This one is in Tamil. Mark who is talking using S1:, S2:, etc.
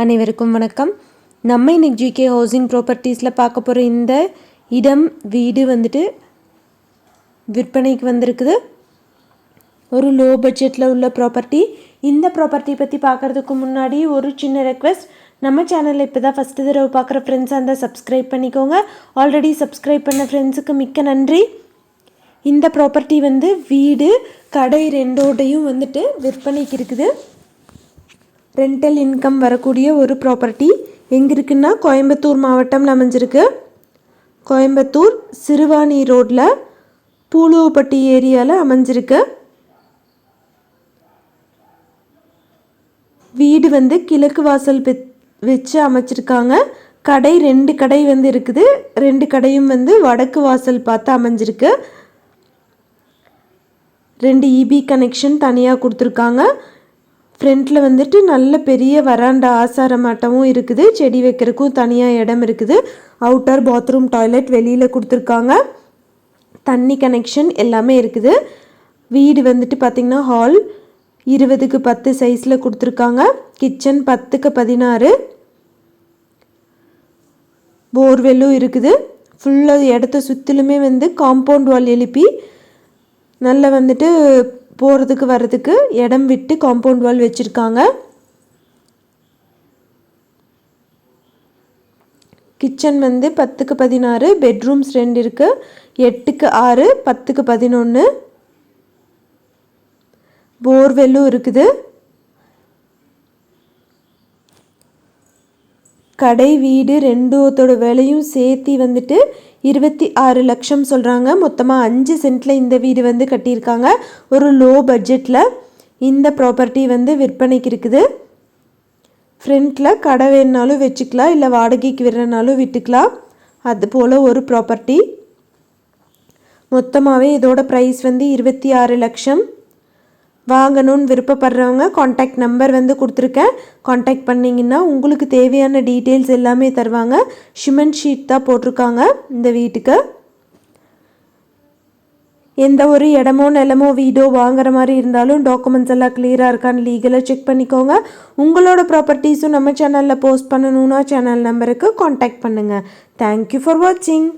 S1: அனைவருக்கும் வணக்கம். நம்ம இன்னைக்கு ஜிகே ஹவுசிங் ப்ராப்பர்ட்டிஸில் பார்க்க போகிற இந்த இடம் வீடு வந்துட்டு விற்பனைக்கு வந்திருக்குது. ஒரு லோ பட்ஜெட்டில் உள்ள ப்ராப்பர்ட்டி இந்த ப்ராப்பர்ட்டி பற்றி பார்க்குறதுக்கு முன்னாடி ஒரு சின்ன ரெக்வெஸ்ட் நம்ம சேனலில் இப்போ தான் ஃபஸ்ட்டு தடவை பார்க்குற ஃப்ரெண்ட்ஸாக இருந்தால் சப்ஸ்கிரைப் பண்ணிக்கோங்க. ஆல்ரெடி சப்ஸ்கிரைப் பண்ண ஃப்ரெண்ட்ஸுக்கு மிக்க நன்றி. இந்த ப்ராப்பர்ட்டி வந்து வீடு கடை ரெண்டோடையும் வந்துட்டு விற்பனைக்கு இருக்குது. ரெண்டல் இன்கம் வரக்கூடிய ஒரு ப்ராப்பர்ட்டி எங்கே இருக்குன்னா கோயம்புத்தூர் மாவட்டம் அமைஞ்சிருக்கு. கோயம்புத்தூர் சிறுவாணி ரோட்டில் பூலுவப்பட்டி ஏரியாவில் அமைஞ்சிருக்கு. வீடு வந்து கிழக்கு வாசல் வச்சு அமைச்சிருக்காங்க. கடை ரெண்டு கடை வந்து இருக்குது. ரெண்டு கடையும் வந்து வடக்கு வாசல் பார்த்து அமைஞ்சிருக்கு. ரெண்டு இபி கனெக்ஷன் தனியாக கொடுத்துருக்காங்க. ஃப்ரண்ட்டில் வந்துட்டு நல்ல பெரிய வராண்டா ஆசார மாட்டமும் இருக்குது. செடி வைக்கிறதுக்கும் தனியாக இடம் இருக்குது. அவுட்டர் பாத்ரூம் டாய்லெட் வெளியில் கொடுத்துருக்காங்க. தண்ணி கனெக்ஷன் எல்லாமே இருக்குது. வீடு வந்துட்டு பார்த்திங்கன்னா ஹால் இருபதுக்கு பத்து சைஸில் கொடுத்துருக்காங்க. கிச்சன் பத்துக்கு பதினாறு. போர்வெல்லும் இருக்குது. ஃபுல்லாக இடத்த சுற்றிலுமே வந்து காம்பவுண்ட் வால் எழுப்பி நல்ல வந்துட்டு போகிறதுக்கு வர்றதுக்கு இடம் விட்டு காம்பவுண்ட் வால் வச்சுருக்காங்க. கிச்சன் வந்து பத்துக்கு பதினாறு பெட்ரூம்ஸ் ரெண்டு இருக்குது எட்டுக்கு ஆறு பத்துக்கு பதினொன்று போர்வெல்லும் இருக்குது. கடை வீடு ரெண்டுத்தோட விலையும் சேர்த்தி வந்துட்டு இருபத்தி ஆறு லட்சம் சொல்கிறாங்க மொத்தமாக அஞ்சு சென்ட்டில் இந்த வீடு வந்து கட்டியிருக்காங்க. ஒரு லோ பட்ஜெட்டில் இந்த ப்ராப்பர்ட்டி வந்து விற்பனைக்கு இருக்குது. ஃப்ரண்ட்டில் கடை வேணுனாலும் வச்சுக்கலாம் இல்லை வாடகைக்கு விடுறனாலும் விட்டுக்கலாம். அது போல் ஒரு ப்ராப்பர்ட்டி மொத்தமாகவே இதோட ப்ரைஸ் வந்து இருபத்தி ஆறு லட்சம். வாங்கணும்னு விருப்பப்படுறவங்க காண்டாக்ட் நம்பர் வந்து கொடுத்துருக்கேன். காண்டாக்ட் பண்ணிங்கன்னா உங்களுக்கு தேவையான டீட்டெயில்ஸ் எல்லாமே தருவாங்க. ஷிமெண்ட் ஷீட் தான் போட்டிருக்காங்க இந்த வீட்டுக்கு. எந்த ஒரு இடமோ நிலமோ வீடோ வாங்குற மாதிரி இருந்தாலும் டாக்குமெண்ட்ஸ் எல்லாம் கிளியராக இருக்கான்னு லீகலாக செக் பண்ணிக்கோங்க. உங்களோட ப்ராப்பர்ட்டிஸும் நம்ம சேனலில் போஸ்ட் பண்ணணுன்னா சேனல் நம்பருக்கு காண்டாக்ட் பண்ணுங்கள் தேங்க்யூ ஃபார் வாட்சிங்